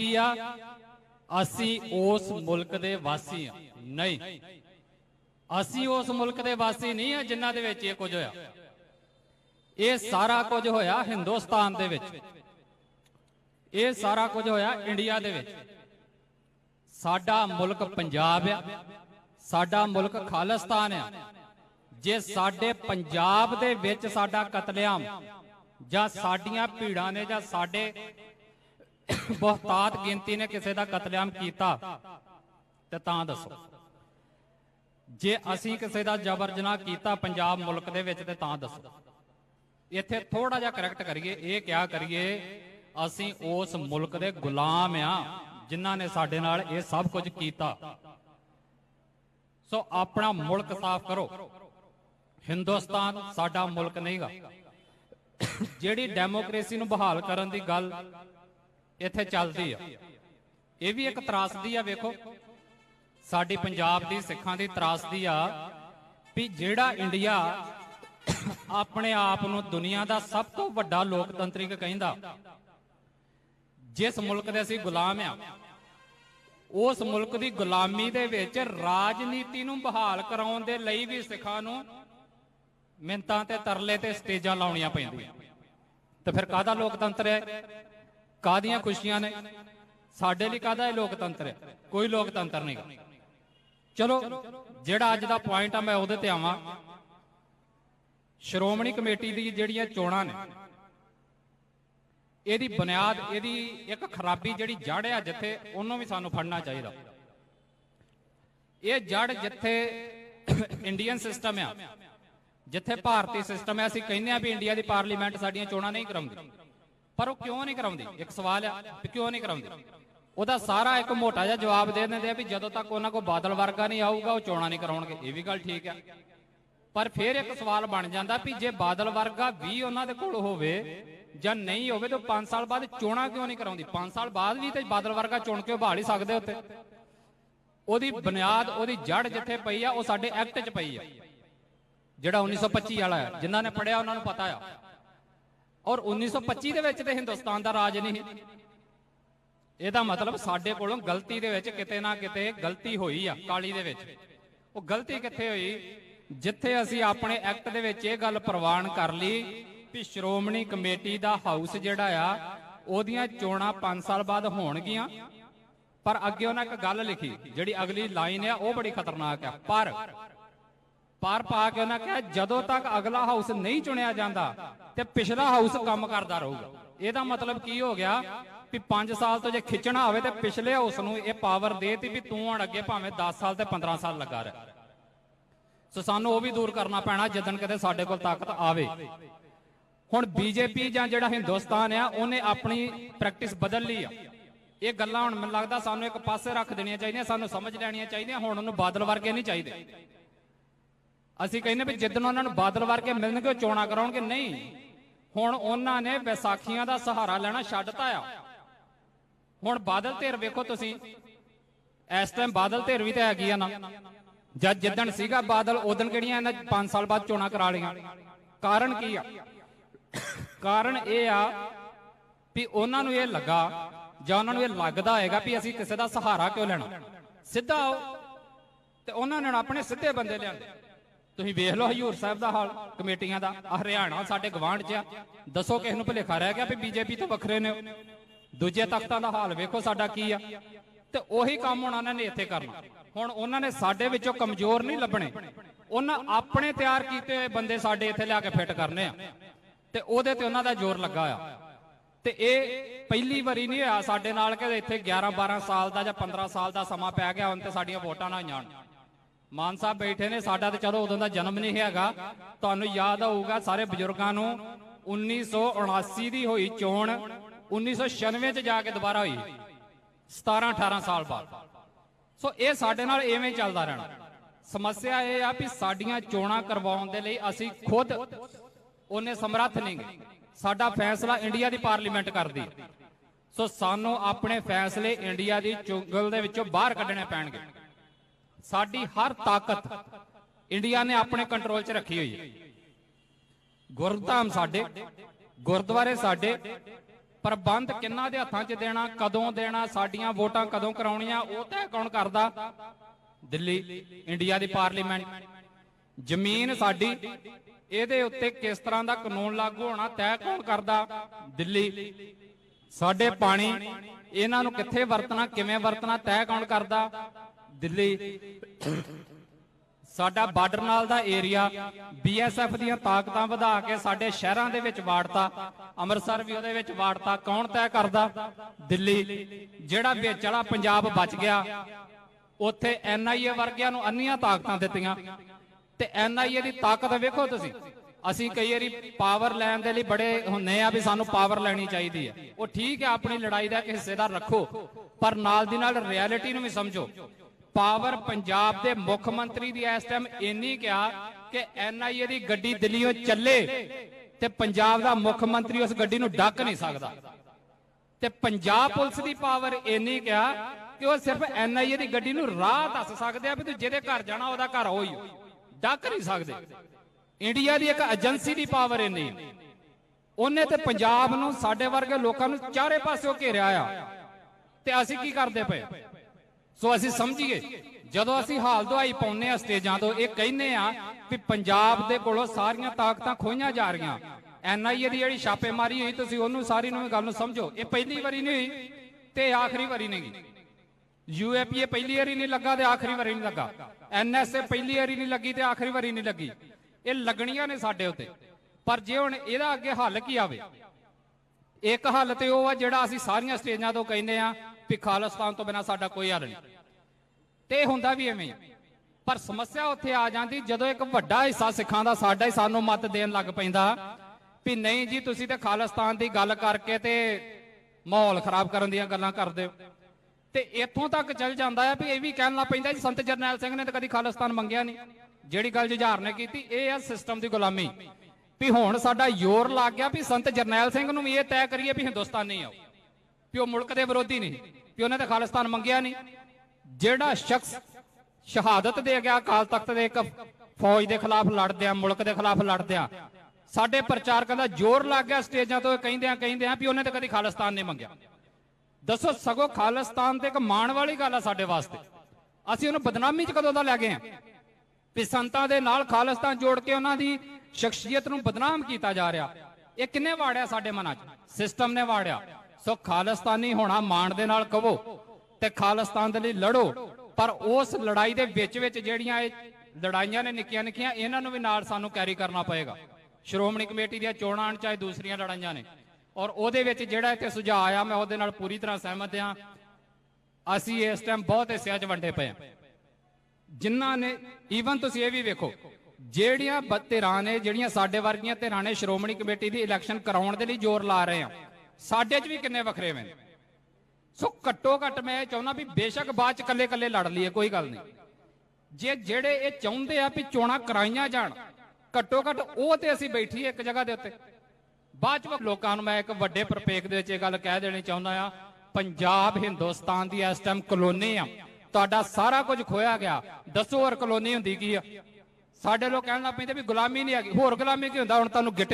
ਕੀ ਆ? ਅਸੀਂ ਉਸ ਮੁਲਕ ਦੇ ਵਾਸੀ ਆ। ਨਹੀਂ। ਅਸੀਂ ਉਸ ਮੁਲਕ ਦੇ ਵਾਸੀ ਨਹੀਂ ਆ ਜਿਨ੍ਹਾਂ ਦੇ ਵਿੱਚ ਇਹ ਕੁਝ ਹੋਇਆ। ਇਹ ਸਾਰਾ ਕੁਝ ਹੋਇਆ ਹਿੰਦੁਸਤਾਨ ਦੇ ਵਿੱਚ। ਇਹ ਸਾਰਾ ਕੁਝ ਹੋਇਆ ਇੰਡੀਆ ਦੇ ਵਿੱਚ। ਸਾਡਾ ਮੁਲਕ ਪੰਜਾਬ ਆ। ਸਾਡਾ ਮੁਲਕ ਖਾਲਿਸਤਾਨ ਆ। ਜੇ ਸਾਡੇ ਪੰਜਾਬ ਦੇ ਵਿੱਚ ਸਾਡਾ ਕਤਲੇਆਮ ਜਾਂ ਸਾਡੀਆਂ ਭੀੜਾਂ ਨੇ ਜਾਂ ਸਾਡੇ ਬਹੁਤਾਤ ਗਿਣਤੀ ਨੇ ਕਿਸੇ ਦਾ ਕਤਲੇਆਮ ਕੀਤਾ ਤੇ ਤਾਂ ਦੱਸੋ। ਜੇ ਅਸੀਂ ਕਿਸੇ ਦਾ ਜਬਰ ਜਨਾਹ ਕੀਤਾ ਪੰਜਾਬ ਮੁਲਕ ਦੇ ਵਿੱਚ ਤੇ ਤਾਂ ਦੱਸੋ। ਇੱਥੇ ਥੋੜਾ ਜਿਹਾ ਕਰੈਕਟ ਕਰੀਏ, ਇਹ ਕਿਹਾ ਕਰੀਏ, ਅਸੀਂ ਉਸ ਮੁਲਕ ਦੇ ਗੁਲਾਮ ਆ ਜਿਨ੍ਹਾਂ ਨੇ ਸਾਡੇ ਨਾਲ ਇਹ ਸਭ ਕੁਝ ਕੀਤਾ। ਸੋ ਆਪਣਾ ਮੁਲਕ ਸਾਫ਼ ਕਰੋ। ਹਿੰਦੁਸਤਾਨ ਸਾਡਾ ਮੁਲਕ ਨਹੀਂਗਾ। ਜਿਹੜੀ ਡੈਮੋਕ੍ਰੇਸੀ ਨੂੰ ਬਹਾਲ ਕਰਨ ਦੀ ਗੱਲ ਇੱਥੇ ਚੱਲਦੀ ਆ। ਇਹ ਵੀ ਇੱਕ ਤਰਾਸਦੀ ਆ, ਵੇਖੋ। ਸਾਡੀ ਪੰਜਾਬ ਦੀ ਸਿੱਖਾਂ ਦੀ ਤਰਾਸਦੀ ਆ ਵੀ ਜਿਹੜਾ ਇੰਡੀਆ ਆਪਣੇ ਆਪ ਨੂੰ ਦੁਨੀਆ ਦਾ ਸਭ ਤੋਂ ਵੱਡਾ ਲੋਕਤੰਤਰਿਕ ਕਹਿੰਦਾ, ਜਿਸ ਮੁਲਕ ਦੇ ਅਸੀਂ ਗੁਲਾਮ ਆ, ਉਸ ਮੁਲਕ ਦੀ ਗੁਲਾਮੀ ਦੇ ਵਿੱਚ ਰਾਜਨੀਤੀ ਨੂੰ ਬਹਾਲ ਕਰਾਉਣ ਦੇ ਲਈ ਵੀ ਸਿੱਖਾਂ ਨੂੰ ਮਿੰਤਾਂ ਤੇ ਤਰਲੇ ਤੇ ਸਟੇਜਾਂ ਲਾਉਣੀਆਂ ਪੈਂਦੀਆਂ। ਤੇ ਫਿਰ ਕਾਹਦਾ ਲੋਕਤੰਤਰ ਹੈ? ਕਾਹਦੀਆਂ ਖੁਸ਼ੀਆਂ ਨੇ? ਸਾਡੇ ਲਈ ਕਾਹਦਾ ਇਹ ਲੋਕਤੰਤਰ ਹੈ? ਕੋਈ ਲੋਕਤੰਤਰ ਨਹੀਂ ਚਲੋ, ਜਿਹੜਾ ਅੱਜ ਦਾ ਪੁਆਇੰਟ ਆ, ਮੈਂ ਉਹਦੇ ਤੇ ਆਵਾਂ। ਸ਼੍ਰੋਮਣੀ ਕਮੇਟੀ ਦੀ ਜਿਹੜੀਆਂ ਚੋਣਾਂ ਨੇ, ਇਹਦੀ ਬੁਨਿਆਦ, ਇਹਦੀ ਇੱਕ ਖਰਾਬੀ ਜਿਹੜੀ ਜੜ ਆ ਜਿੱਥੇ, ਉਹਨੂੰ ਵੀ ਸਾਨੂੰ ਫੜਨਾ ਚਾਹੀਦਾ। ਇਹ ਜੜ ਜਿੱਥੇ ਇੰਡੀਅਨ ਸਿਸਟਮ ਆ, ਜਿੱਥੇ ਭਾਰਤੀ ਸਿਸਟਮ ਹੈ ਅਸੀਂ ਕਹਿੰਦੇ ਆ ਵੀ ਇੰਡੀਆ ਦੀ ਪਾਰਲੀਮੈਂਟ ਸਾਡੀਆਂ ਚੋਣਾਂ ਨਹੀਂ ਕਰਾਉਂਦੀ। ਪਰ ਉਹ ਕਿਉਂ ਨਹੀਂ ਕਰਾਉਂਦੀ? ਇੱਕ ਸਵਾਲ ਆ ਵੀ ਕਿਉਂ ਨਹੀਂ ਕਰਾਉਂਦੀ? ਉਹਦਾ ਸਾਰਾ ਇੱਕ ਮੋਟਾ ਜਿਹਾ ਜਵਾਬ ਦੇ ਦਿੰਦੇ ਆ ਵੀ ਜਦੋਂ ਤੱਕ ਉਹਨਾਂ ਕੋਲ ਬਾਦਲ ਵਰਗਾ ਨਹੀਂ ਆਊਗਾ, ਉਹ ਚੋਣਾਂ ਨਹੀਂ ਕਰਾਉਣਗੇ। ਇਹ ਵੀ ਗੱਲ ਠੀਕ ਆ। ਪਰ ਫਿਰ ਇੱਕ ਸਵਾਲ ਬਣ ਜਾਂਦਾ ਵੀ ਜੇ ਬਾਦਲ ਵਰਗਾ ਵੀ ਉਹਨਾਂ ਦੇ ਕੋਲ ਹੋਵੇ ਜਾਂ ਨਹੀਂ ਹੋਵੇ ਤਾਂ 5 ਸਾਲ ਬਾਅਦ ਚੋਣਾਂ ਕਿਉਂ ਨਹੀਂ ਕਰਾਉਂਦੀ? 5 ਸਾਲ ਬਾਅਦ ਵੀ ਤੇ ਬਾਦਲ ਵਰਗਾ ਚੁਣ ਕੇ ਉਭਾਲ ਹੀ ਸਕਦੇ ਉੱਤੇ ਉਹਦੀ ਬੁਨਿਆਦ, ਉਹਦੀ ਜੜ ਜਿੱਥੇ ਪਈ ਆ, ਉਹ ਸਾਡੇ ਐਕਟ 'ਚ ਪਈ ਆ। ਜਿਹੜਾ 1925 ਵਾਲਾ ਹੈ, ਜਿਨ੍ਹਾਂ ਨੇ ਪੜਿਆ ਉਹਨਾਂ ਨੂੰ ਪਤਾ ਆ। ਔਰ 1925 ਦੇ ਵਿੱਚ ਤੇ ਹਿੰਦੁਸਤਾਨ ਦਾ ਰਾਜ ਨਹੀਂ। ਇਹਦਾ ਮਤਲਬ ਸਾਡੇ ਕੋਲੋਂ ਗਲਤੀ ਦੇ ਵਿੱਚ ਕਿਤੇ ਨਾ ਕਿਤੇ ਗਲਤੀ ਹੋਈ ਆ, ਕਾਲੀ ਦੇ ਵਿੱਚ। ਉਹ ਗਲਤੀ ਕਿੱਥੇ ਹੋਈ? ਜਿੱਥੇ ਅਸੀਂ ਆਪਣੇ ਐਕਟ ਦੇ ਵਿੱਚ ਇਹ ਗੱਲ ਪ੍ਰਵਾਨ ਕਰ ਲਈ ਵੀ ਸ਼੍ਰੋਮਣੀ ਕਮੇਟੀ ਦਾ ਹਾਊਸ ਜਿਹੜਾ ਆ, ਉਹਦੀਆਂ ਚੋਣਾਂ 5 ਸਾਲ ਬਾਅਦ ਹੋਣਗੀਆਂ। ਪਰ ਅੱਗੇ ਉਹਨਾਂ ਇੱਕ ਗੱਲ ਲਿਖੀ, ਜਿਹੜੀ ਅਗਲੀ ਲਾਈਨ ਆ, ਉਹ ਬੜੀ ਖਤਰਨਾਕ ਆ। ਪਰ ਪਰ ਪਾ ਕੇ ਉਹਨਾਂ ਕਿਹਾ, ਜਦੋਂ ਤੱਕ ਅਗਲਾ ਹਾਊਸ ਨਹੀਂ ਚੁਣਿਆ ਜਾਂਦਾ ਤੇ ਪਿਛਲਾ ਹਾਊਸ ਕੰਮ ਕਰਦਾ ਰਹੂਗਾ। ਇਹਦਾ ਮਤਲਬ ਕੀ ਹੋ ਗਿਆ ਵੀ 5 ਸਾਲ ਤੋਂ ਜੇ ਖਿੱਚਣਾ ਹੋਵੇ ਤੇ ਪਿਛਲੇ ਹਾਊਸ ਨੂੰ ਇਹ ਪਾਵਰ ਦੇਤੀ ਵੀ ਤੂੰ ਹੁਣ ਅੱਗੇ ਭਾਵੇਂ 10 ਸਾਲ ਤੇ 15 ਸਾਲ ਲੱਗਾ ਰਹਿ। ਸੋ ਸਾਨੂੰ ਉਹ ਵੀ ਦੂਰ ਕਰਨਾ ਪੈਣਾ ਜਦੋਂ ਕਦੇ ਸਾਡੇ ਕੋਲ ਤਾਕਤ ਆਵੇ। ਹੁਣ ਬੀਜੇਪੀ ਜਾਂ ਜਿਹੜਾ ਹਿੰਦੁਸਤਾਨ ਆ, ਉਹਨੇ ਆਪਣੀ ਪ੍ਰੈਕਟਿਸ ਬਦਲ ਲਈ ਆ। ਇਹ ਗੱਲਾਂ ਹੁਣ ਮੈਨੂੰ ਲੱਗਦਾ ਸਾਨੂੰ ਇੱਕ ਪਾਸੇ ਰੱਖ ਦੇਣੀਆਂ ਚਾਹੀਦੀਆਂ, ਸਾਨੂੰ ਸਮਝ ਲੈਣੀਆਂ ਚਾਹੀਦੀਆਂ, ਹੁਣ ਉਹਨੂੰ ਬਾਦਲ ਵਰਗੇ ਨਹੀਂ ਚਾਹੀਦੇ। ਅਸੀਂ ਕਹਿੰਦੇ ਵੀ ਜਿੱਦਣ ਉਹਨਾਂ ਨੂੰ ਬਾਦਲ ਵਰਗੇ ਮਿਲਣਗੇ, ਉਹ ਚੋਣਾਂ ਕਰਾਉਣਗੇ। ਨਹੀਂ। ਹੁਣ ਉਹਨਾਂ ਨੇ ਵਿਸਾਖੀਆਂ ਦਾ ਸਹਾਰਾ ਲੈਣਾ ਛੱਡਤਾ ਆ। ਹੁਣ ਬਾਦਲ ਧਿਰ ਵੇਖੋ ਤੁਸੀਂ। ਇਸ ਟਾਈਮ ਬਾਦਲ ਧਿਰ ਵੀ ਤਾਂ ਹੈਗੀ ਆ ਨਾ। ਜਦ ਜਿੱਦਣ ਸੀਗਾ ਬਾਦਲ ਉਦੋਂ ਕਿਹੜੀਆਂ ਇਹਨਾਂ 5 ਸਾਲ ਬਾਅਦ ਚੋਣਾਂ ਕਰਾ ਲਈਆਂ। ਕਾਰਨ ਕੀ ਆ? ਕਾਰਨ ਇਹ ਆ ਵੀ ਉਹਨਾਂ ਨੂੰ ਇਹ ਲੱਗਾ, ਜਾਂ ਉਹਨਾਂ ਨੂੰ ਇਹ ਲੱਗਦਾ ਹੋਏਗਾ ਵੀ ਅਸੀਂ ਕਿਸੇ ਦਾ ਸਹਾਰਾ ਕਿਉਂ ਲੈਣਾ। ਸਿੱਧਾ ਆਓ, ਤੇ ਉਹਨਾਂ ਨੇ ਆਪਣੇ ਸਿੱਧੇ ਬੰਦੇ ਲਿਆਂਦੇ। ਤੁਸੀਂ ਵੇਖ ਲਓ ਹਜੂਰ ਸਾਹਿਬ ਦਾ ਹਾਲ, ਕਮੇਟੀਆਂ ਦਾ ਹਰਿਆਣਾ ਸਾਡੇ ਗਵਾਂਢ 'ਚ ਆ। ਦੱਸੋ ਕਿਸ ਨੂੰ ਭੁਲੇਖਾ ਰਹਿ ਗਿਆ ਵੀ ਬੀਜੇਪੀ ਤੋਂ ਵੱਖਰੇ ਨੇ ਉਹ। ਦੂਜੇ ਤਖਤਾਂ ਦਾ ਹਾਲ ਵੇਖੋ ਸਾਡਾ ਕੀ ਆ। ਤੇ ਉਹੀ ਕੰਮ ਹੁਣ ਉਹਨਾਂ ਨੇ ਇੱਥੇ ਕਰਨਾ। ਹੁਣ ਉਹਨਾਂ ਨੇ ਸਾਡੇ ਵਿੱਚੋਂ ਕਮਜ਼ੋਰ ਨਹੀਂ ਲੱਭਣੇ। ਉਹਨਾਂ ਆਪਣੇ ਤਿਆਰ ਕੀਤੇ ਹੋਏ ਬੰਦੇ ਸਾਡੇ ਇੱਥੇ ਲਿਆ ਕੇ ਫਿੱਟ ਕਰਨੇ ਆ। ਤੇ ਉਹਦੇ ਤੇ ਉਹਨਾਂ ਦਾ ਜ਼ੋਰ ਲੱਗਾ ਆ। ਤੇ ਇਹ ਪਹਿਲੀ ਵਾਰੀ ਨਹੀਂ ਹੋਇਆ ਸਾਡੇ ਨਾਲ ਕਿ ਇੱਥੇ 11 12 ਸਾਲ ਦਾ ਜਾਂ 15 ਸਾਲ ਦਾ ਸਮਾਂ ਪੈ ਗਿਆ ਹੁਣ ਤੇ ਸਾਡੀਆਂ ਵੋਟਾਂ ਨਾ ਜਾਣ ਮਾਨ ਸਾਹਿਬ ਬੈਠੇ ਨੇ, ਸਾਡਾ ਤੇ ਚਲੋ ਉਦੋਂ ਦਾ ਜਨਮ ਨਹੀਂ ਹੈਗਾ। ਤੁਹਾਨੂੰ ਯਾਦ ਆਊਗਾ ਸਾਰੇ ਬਜ਼ੁਰਗਾਂ ਨੂੰ 1979 ਦੀ ਹੋਈ ਚੋਣ 1996 ਚ ਜਾ ਕੇ ਦੁਬਾਰਾ ਹੋਈ। 17 18 ਸਾਲ ਬਾਅਦ। ਸੋ ਇਹ ਸਾਡੇ ਨਾਲ ਐਵੇਂ ਚੱਲਦਾ ਰਹਿਣਾ। ਸਮੱਸਿਆ ਇਹ ਆ ਵੀ ਸਾਡੀਆਂ ਚੋਣਾਂ ਕਰਵਾਉਣ ਦੇ ਲਈ ਅਸੀਂ ਖੁਦ ਉਹਨੇ ਸਮਰੱਥ ਨਹੀਂ ਸਾਡਾ ਫੈਸਲਾ ਇੰਡੀਆ ਦੀ ਪਾਰਲੀਮੈਂਟ ਕਰਦੀ। ਸੋ ਸਾਨੂੰ ਆਪਣੇ ਫੈਸਲੇ ਇੰਡੀਆ ਦੀ ਚੁੰਗਲ ਦੇ ਵਿੱਚੋਂ ਬਾਹਰ ਕੱਢਣੇ ਪੈਣਗੇ। ਸਾਡੀ ਹਰ ਤਾਕਤ ਇੰਡੀਆ ਨੇ ਆਪਣੇ ਕੰਟਰੋਲ 'ਚ ਰੱਖੀ ਹੋਈ ਹੈ। ਗੁਰਧਾਮ ਸਾਡੇ, ਗੁਰਦੁਆਰੇ ਸਾਡੇ, ਪ੍ਰਬੰਧ ਕਿੰਨਾ ਦੇ ਹੱਥਾਂ 'ਚ ਦੇਣਾ, ਕਦੋਂ ਦੇਣਾ, ਸਾਡੀਆਂ ਵੋਟਾਂ ਕਦੋਂ ਕਰਾਉਣੀਆਂ, ਉਹ ਤੈਅ ਕੌਣ ਕਰਦਾ? ਦਿੱਲੀ, ਇੰਡੀਆ ਦੀ ਪਾਰਲੀਮੈਂਟ। ਜ਼ਮੀਨ ਸਾਡੀ, ਇਹਦੇ ਉੱਤੇ ਕਿਸ ਤਰ੍ਹਾਂ ਦਾ ਕਾਨੂੰਨ ਲਾਗੂ ਹੋਣਾ, ਤੈਅ ਕੌਣ ਕਰਦਾ? ਦਿੱਲੀ। ਸਾਡੇ ਪਾਣੀ, ਇਹਨਾਂ ਨੂੰ ਕਿੱਥੇ ਵਰਤਣਾ, ਕਿਵੇਂ ਵਰਤਣਾ, ਤੈਅ ਕੌਣ ਕਰਦਾ? ਦਿੱਲੀ। ਸਾਡਾ ਬਾਰਡਰ ਨਾਲ ਦਾ ਏਰੀਆ ਬੀਐਸਐਫ ਦੀਆਂ ਤਾਕਤਾਂ ਵਧਾ ਕੇ ਸਾਡੇ ਸ਼ਹਿਰਾਂ ਦੇ ਵਿੱਚ ਵਾੜਤਾ, ਅੰਮ੍ਰਿਤਸਰ ਵੀ ਉਹਦੇ ਵਿੱਚ ਵਾੜਤਾ। ਕੌਣ ਤੈਅ ਕਰਦਾ? ਦਿੱਲੀ। ਜਿਹੜਾ ਵਿੱਚ ਵਾਲਾ ਪੰਜਾਬ ਬਚ ਗਿਆ, ਉੱਥੇ ਐਨਆਈਏ ਵਰਗਿਆਂ ਨੂੰ ਅੰਨੀਆਂ ਤਾਕਤਾਂ ਦਿੱਤੀਆਂ। ਤੇ ਐਨਆਈਏ ਦੀ ਤਾਕਤ ਵੇਖੋ ਤੁਸੀਂ। ਅਸੀਂ ਕਈ ਵਾਰੀ ਪਾਵਰ ਲੈਣ ਦੇ ਲਈ ਬੜੇ ਹੁੰਨੇ ਆ ਵੀ ਸਾਨੂੰ ਪਾਵਰ ਲੈਣੀ ਚਾਹੀਦੀ ਹੈ। ਉਹ ਠੀਕ ਹੈ, ਆਪਣੀ ਲੜਾਈ ਦਾ ਇੱਕ ਹਿੱਸੇਦਾਰ ਰੱਖੋ, ਪਰ ਨਾਲ ਦੀ ਨਾਲ ਰਿਐਲਿਟੀ ਨੂੰ ਵੀ ਸਮਝੋ। ਪਾਵਰ ਪੰਜਾਬ ਦੇ ਮੁੱਖ ਮੰਤਰੀ ਦੀ ਇਸ ਟਾਈਮ ਇੰਨੀ ਕਿਹਾ ਕਿ ਐਨਆਈਏ ਦੀ ਗੱਡੀ ਦਿੱਲੀੋਂ ਚੱਲੇ ਤੇ ਪੰਜਾਬ ਦਾ ਮੁੱਖ ਮੰਤਰੀ ਉਸ ਗੱਡੀ ਨੂੰ ਡੱਕ ਨਹੀਂ ਸਕਦਾ। ਤੇ ਪੰਜਾਬ ਪੁਲਿਸ ਦੀ ਪਾਵਰ ਇੰਨੀ ਕਿਹਾ ਕਿ ਉਹ ਸਿਰਫ ਐਨਆਈਏ ਦੀ ਗੱਡੀ ਨੂੰ ਰਾਹ ਦੱਸ ਸਕਦੇ ਆ ਵੀ ਤੂੰ ਜਿਹਦੇ ਘਰ ਜਾਣਾ, ਉਹਦਾ ਘਰ ਉਹ ਹੀ ਡੱਕ ਨਹੀਂ ਸਕਦੇ। ਇੰਡੀਆ ਦੀ ਇੱਕ ਏਜੰਸੀ ਦੀ ਪਾਵਰ ਇੰਨੀ ਉਹਨੇ ਤੇ ਪੰਜਾਬ ਨੂੰ, ਸਾਡੇ ਵਰਗੇ ਲੋਕਾਂ ਨੂੰ ਚਾਰੇ ਪਾਸਿਓਂ ਘੇਰਿਆ ਆ। ਤੇ ਅਸੀਂ ਕੀ ਕਰਦੇ ਪਏ? ਸੋ ਅਸੀਂ ਸਮਝੀਏ, ਜਦੋਂ ਅਸੀਂ ਹਾਲ ਦੁਆਈ ਪਾਉਨੇ ਆ ਸਟੇਜਾਂ ਤੋਂ, ਇਹ ਕਹਿੰਨੇ ਆ ਕਿ ਪੰਜਾਬ ਦੇ ਕੋਲੋਂ ਸਾਰੀਆਂ ਤਾਕਤਾਂ ਖੋਈਆਂ ਜਾ ਰਹੀਆਂ। ਐਨਆਈਏ ਦੀ ਜਿਹੜੀ ਛਾਪੇਮਾਰੀ ਹੋਈ, ਤੁਸੀਂ ਉਹਨੂੰ ਸਾਰੀ ਨੂੰ ਗੱਲ ਨੂੰ ਸਮਝੋ। ਇਹ ਪਹਿਲੀ ਵਾਰੀ ਨਹੀਂ ਹੋਈ ਤੇ ਇਹ ਆਖਰੀ ਵਾਰੀ ਨਹੀਂ। ਗਈ ਯੂਏਪੀਏ ਪਹਿਲੀ ਵਾਰੀ ਨਹੀਂ ਲੱਗਾ ਤੇ ਆਖਰੀ ਵਾਰੀ ਨਹੀਂ ਲੱਗਾ। ਐਨਐਸਏ ਪਹਿਲੀ ਵਾਰੀ ਨਹੀਂ ਲੱਗੀ ਤੇ ਆਖਰੀ ਵਾਰੀ ਨਹੀਂ ਲੱਗੀ। ਇਹ ਲੱਗਣੀਆਂ ਨੇ ਸਾਡੇ ਉੱਤੇ। ਪਰ ਜੇ ਹੁਣ ਇਹਦਾ ਅੱਗੇ ਹੱਲ ਕੀ ਆਵੇ? ਇੱਕ ਹੱਲ ਤੇ ਉਹ ਆ ਜਿਹੜਾ ਅਸੀਂ ਸਾਰੀਆਂ ਸਟੇਜਾਂ ਤੋਂ ਕਹਿੰਦੇ ਆ ਵੀ ਖਾਲਿਸਤਾਨ ਤੋਂ ਬਿਨਾ ਸਾਡਾ ਕੋਈ ਹੱਲ ਨਹੀਂ। ਤੇ ਇਹ ਹੁੰਦਾ ਵੀ ਐਵੇਂ ਪਰ ਸਮੱਸਿਆ ਉੱਥੇ ਆ ਜਾਂਦੀ ਜਦੋਂ ਇੱਕ ਵੱਡਾ ਹਿੱਸਾ ਸਿੱਖਾਂ ਦਾ ਸਾਡਾ ਹੀ ਸਾਨੂੰ ਮਤ ਦੇਣ ਲੱਗ ਪੈਂਦਾ ਵੀ ਨਹੀਂ ਜੀ, ਤੁਸੀਂ ਤੇ ਖਾਲਿਸਤਾਨ ਦੀ ਗੱਲ ਕਰਕੇ ਤੇ ਮਾਹੌਲ ਖਰਾਬ ਕਰਨ ਦੀਆਂ ਗੱਲਾਂ ਕਰਦੇ ਹੋ। ਤੇ ਇੱਥੋਂ ਤੱਕ ਚੱਲ ਜਾਂਦਾ ਹੈ ਵੀ ਇਹ ਵੀ ਕਹਿਣ ਲੱਗ ਪੈਂਦਾ ਜੀ, ਸੰਤ ਜਰਨੈਲ ਸਿੰਘ ਨੇ ਤਾਂ ਕਦੀ ਖਾਲਿਸਤਾਨ ਮੰਗਿਆ ਨਹੀਂ। ਜਿਹੜੀ ਗੱਲ ਜੁਝਾਰ ਨੇ ਕੀਤੀ, ਇਹ ਆ ਸਿਸਟਮ ਦੀ ਗੁਲਾਮੀ। ਵੀ ਹੁਣ ਸਾਡਾ ਜ਼ੋਰ ਲੱਗ ਗਿਆ ਵੀ ਸੰਤ ਜਰਨੈਲ ਸਿੰਘ ਨੂੰ ਵੀ ਇਹ ਤੈਅ ਕਰੀਏ ਵੀ ਹਿੰਦੁਸਤਾਨੀ ਨਹੀਂ ਆਓ। ਵੀ ਉਹ ਮੁਲਕ ਦੇ ਵਿਰੋਧੀ ਨਹੀਂ। ਵੀ ਉਹਨੇ ਤਾਂ ਖਾਲਿਸਤਾਨ ਮੰਗਿਆ ਨਹੀਂ। ਜਿਹੜਾ ਸ਼ਖਸ ਸ਼ਹਾਦਤ ਦੇ ਗਿਆ ਅਕਾਲ ਤਖਤ ਦੇ ਇੱਕ ਫੌਜ ਦੇ ਖਿਲਾਫ ਲੜਦਿਆਂ ਮੁਲਕ ਦੇ ਖਿਲਾਫ ਲੜਦਿਆਂ ਸਾਡੇ ਪ੍ਰਚਾਰਕਾਂ ਦਾ ਜ਼ੋਰ ਲੱਗ ਗਿਆ ਸਟੇਜਾਂ ਤੋਂ ਕਹਿੰਦੇ ਕਹਿੰਦਿਆਂ ਵੀ ਉਹਨੇ ਤਾਂ ਕਦੀ ਖਾਲਿਸਤਾਨ ਨਹੀਂ ਮੰਗਿਆ। ਦੱਸੋ ਸਗੋਂ ਖਾਲਿਸਤਾਨ ਤੇ ਇੱਕ ਮਾਣ ਵਾਲੀ ਗੱਲ ਆ ਸਾਡੇ ਵਾਸਤੇ। ਅਸੀਂ ਉਹਨੂੰ ਬਦਨਾਮੀ ਚ ਕਦੋਂ ਦਾ ਲੈ ਗਏ ਆ? ਵੀ ਸੰਤਾਂ ਦੇ ਨਾਲ ਖਾਲਿਸਤਾਨ ਜੋੜ ਕੇ ਉਹਨਾਂ ਦੀ ਸ਼ਖਸੀਅਤ ਨੂੰ ਬਦਨਾਮ ਕੀਤਾ ਜਾ ਰਿਹਾ। ਇਹ ਕਿੰਨੇ ਵਾੜਿਆ ਸਾਡੇ ਮਨਾਂ 'ਚ? ਸਿਸਟਮ ਨੇ ਵਾੜਿਆ। ਸੋ ਖਾਲਿਸਤਾਨੀ ਹੋਣਾ ਮਾਣ ਦੇ ਨਾਲ ਕਹੋ ਤੇ ਖਾਲਿਸਤਾਨ ਦੇ ਲਈ ਲੜੋ। ਪਰ ਉਸ ਲੜਾਈ ਦੇ ਵਿੱਚ ਵਿੱਚ ਜਿਹੜੀਆਂ ਇਹ ਲੜਾਈਆਂ ਨੇ ਨਿੱਕੀਆਂ ਨਿੱਕੀਆਂ, ਇਹਨਾਂ ਨੂੰ ਵੀ ਨਾਲ ਸਾਨੂੰ ਕੈਰੀ ਕਰਨਾ ਪਏਗਾ। ਸ਼੍ਰੋਮਣੀ ਕਮੇਟੀ ਦੀਆਂ ਚੋਣਾਂ ਆਣ ਚਾਹੇ ਦੂਸਰੀਆਂ ਲੜਾਈਆਂ ਨੇ। ਔਰ ਉਹਦੇ ਵਿੱਚ ਜਿਹੜਾ ਇੱਥੇ ਸੁਝਾਅ ਆਇਆ, ਮੈਂ ਉਹਦੇ ਨਾਲ ਪੂਰੀ ਤਰ੍ਹਾਂ ਸਹਿਮਤ ਹਾਂ। ਅਸੀਂ ਇਸ ਟਾਈਮ ਬਹੁਤ ਹਿੱਸਿਆਂ 'ਚ ਵੰਡੇ ਪਏ ਹਾਂ। ਜਿਨ੍ਹਾਂ ਨੇ ਈਵਨ ਤੁਸੀਂ ਇਹ ਵੀ ਵੇਖੋ, ਜਿਹੜੀਆਂ ਬ- ਧਿਰਾਂ ਨੇ ਜਿਹੜੀਆਂ ਸਾਡੇ ਵਰਗੀਆਂ ਧਿਰਾਂ ਨੇ ਸ਼੍ਰੋਮਣੀ ਕਮੇਟੀ ਦੀ ਇਲੈਕਸ਼ਨ ਕਰਾਉਣ ਦੇ ਲਈ ਜ਼ੋਰ ਲਾ ਰਹੇ ਆ ਸਾਡੇ 'ਚ ਵੀ ਕਿੰਨੇ ਵੱਖਰੇ ਨੇ। ਸੋ ਘੱਟੋ ਘੱਟ ਮੈਂ ਇਹ ਚਾਹੁੰਦਾ ਵੀ ਬੇਸ਼ੱਕ ਬਾਅਦ 'ਚ ਇਕੱਲੇ ਇਕੱਲੇ ਲੜ ਲਈਏ, ਕੋਈ ਗੱਲ ਨਹੀਂ। ਜੇ ਜਿਹੜੇ ਇਹ ਚਾਹੁੰਦੇ ਆ ਵੀ ਚੋਣਾਂ ਕਰਾਈਆਂ ਜਾਣ, ਘੱਟੋ ਘੱਟ ਉਹ ਤੇ ਅਸੀਂ ਬੈਠੀਏ ਇੱਕ ਜਗ੍ਹਾ ਦੇ ਉੱਤੇ। ਬਾਅਦ ਚ ਲੋਕਾਂ ਨੂੰ ਮੈਂ ਇੱਕ ਵੱਡੇ ਪ੍ਰਪੇਖ ਦੇ ਵਿੱਚ ਇਹ ਗੱਲ ਕਹਿ ਦੇਣੀ ਚਾਹੁੰਦਾ ਆ, ਪੰਜਾਬ, ਹਿੰਦੁਸਤਾਨ ਦੀ ਇਸ ਟਾਈਮ ਕਲੋਨੀ ਆ। ਤੁਹਾਡਾ ਸਾਰਾ ਕੁਝ ਖੋਇਆ ਗਿਆ। ਦੱਸੋ ਹੋਰ ਕਲੋਨੀ ਹੁੰਦੀ ਕੀ ਆ? ਸਾਡੇ ਲੋਕ ਕਹਿਣ ਲੱਗ ਪੈਂਦੇ ਵੀ ਗੁਲਾਮੀ ਨਹੀਂ ਹੈਗੀ। ਹੋਰ ਗੁਲਾਮੀ ਕੀ ਹੁੰਦਾ? ਹੁਣ ਤੁਹਾਨੂੰ ਗਿੱਟੇ